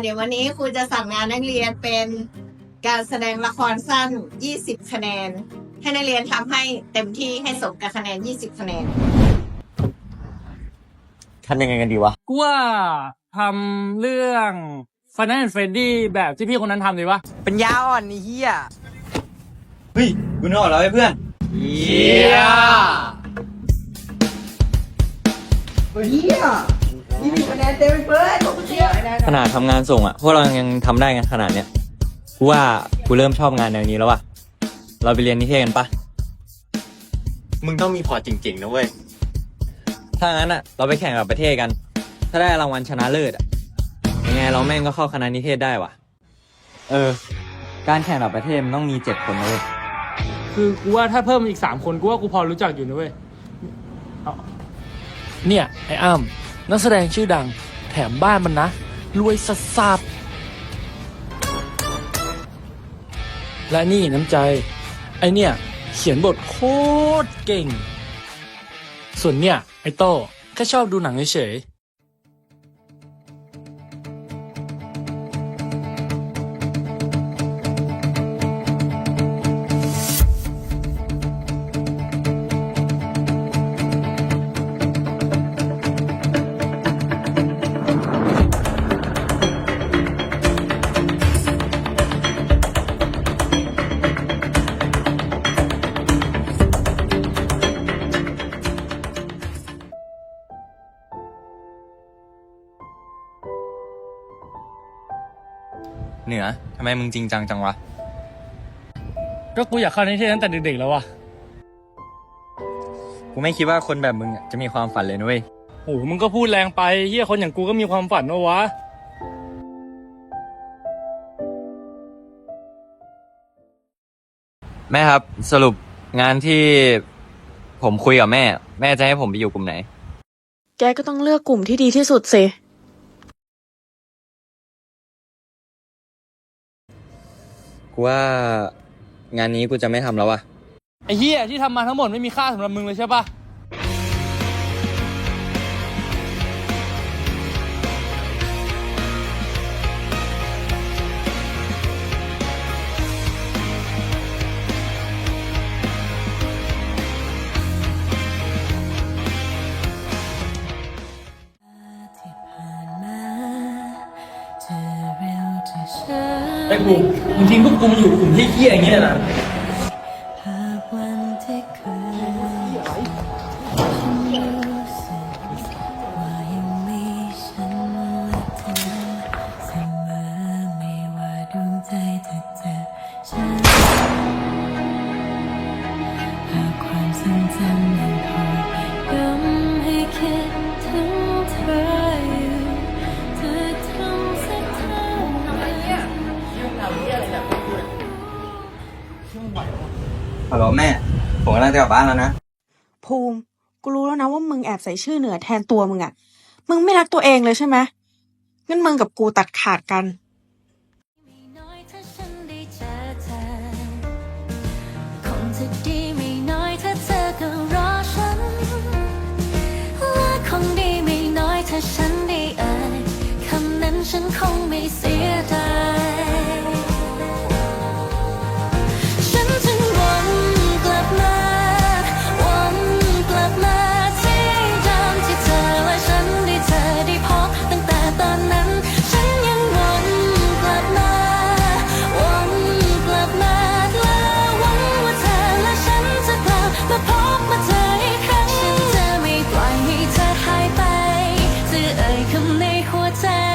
เดี๋ยววันนี้ครูจะสั่งงานนักเรียนเป็นการแสดงละครสั้น 20 คะแนน ให้นักเรียนทำให้เต็มที่ให้สมกับคะแนน 20 คะแนนทำยังไงกันดีวะ กูว่าทำเรื่อง Final and Freddy แบบที่พี่คนนั้นทำดีวะเป็นยาอ่อนไอ้เหี้ยเฮ้ยกูนึกออกแล้วไอ้เพื่อนเชี่ยขนาดทำงานส่งอะพวกเรายังทำได้กันขนาดเนี้ยกูว่ากูเริ่มชอบงานแนวนี้แล้วว่ะเราไปเรียนนิเทศกันปะมึงต้องมีพอร์ตจริงๆนะเว้ย ถ้างั้นอะ เราไปแข่งกับประเทศกัน ถ้าได้รางวัลชนะเลิศอะยังไงเราแม่งก็เข้าคณะนิเทศได้ว่ะ เออ การแข่งระดับประเทศมันต้องมีเจ็ดคนนะเลยคือกูว่าถ้าเพิ่มอีกสามคนกูว่ากูพอรู้จักอยู่นะเว้ยเอาเนี่ย ไอ้อ้ำ นักแสดงชื่อดังแถมบ้านมันนะ รวยสัสสัสและนี่น้ำใจ ไอเนี่ย เขียนบทโคตรเก่ง ส่วนเนี่ย ไอโต้แค่ชอบดูหนังเฉย เหนือทำไมมึงจริงจังจังวะ ก็กูอยากเข้านิเทศตั้งแต่เด็กๆแล้วว่ะกูไม่คิดว่าคนแบบมึงอะจะมีความฝันเลยนะเว้ยโอ้โหมึงก็พูดแรงไปเฮียคนอย่างกูก็มีความฝันนะวะ แม่ครับสรุปงานที่ผมคุยกับแม่ แม่จะให้ผมไปอยู่กลุ่มไหน แกก็ต้องเลือกกลุ่มที่ดีที่สุดสิ ว่า งานนี้กูจะไม่ทำแล้วอะไอ้เฮียที่ทำมาทั้งหมดไม่มีค่าสำหรับมึงเลยใช่ปะาไอ้กูมึงทิ้งพวกกูมาอยู่กลุ่มที่เกี้ยอย่างเงี้ยนะ ฮัลโหลแม่ ผมกำลังจะกลับบ้านแล้วนะ ภูมิ กูรู้แล้วนะว่ามึงแอบใส่ชื่อเหนือแทนตัวมึงอะมึงไม่รักตัวเองเลยใช่ไหมงั้นมึงกับกูตัดขาดกัน ไม่น้อยถ้าฉันได้เจอเธอ คงจะดีไม่น้อยถ้าเธอก็รอฉัน และคงดีไม่น้อยถ้าฉันได้เอ่ยคำนั้นฉันคงไม่เสียดาย จะเอ่ย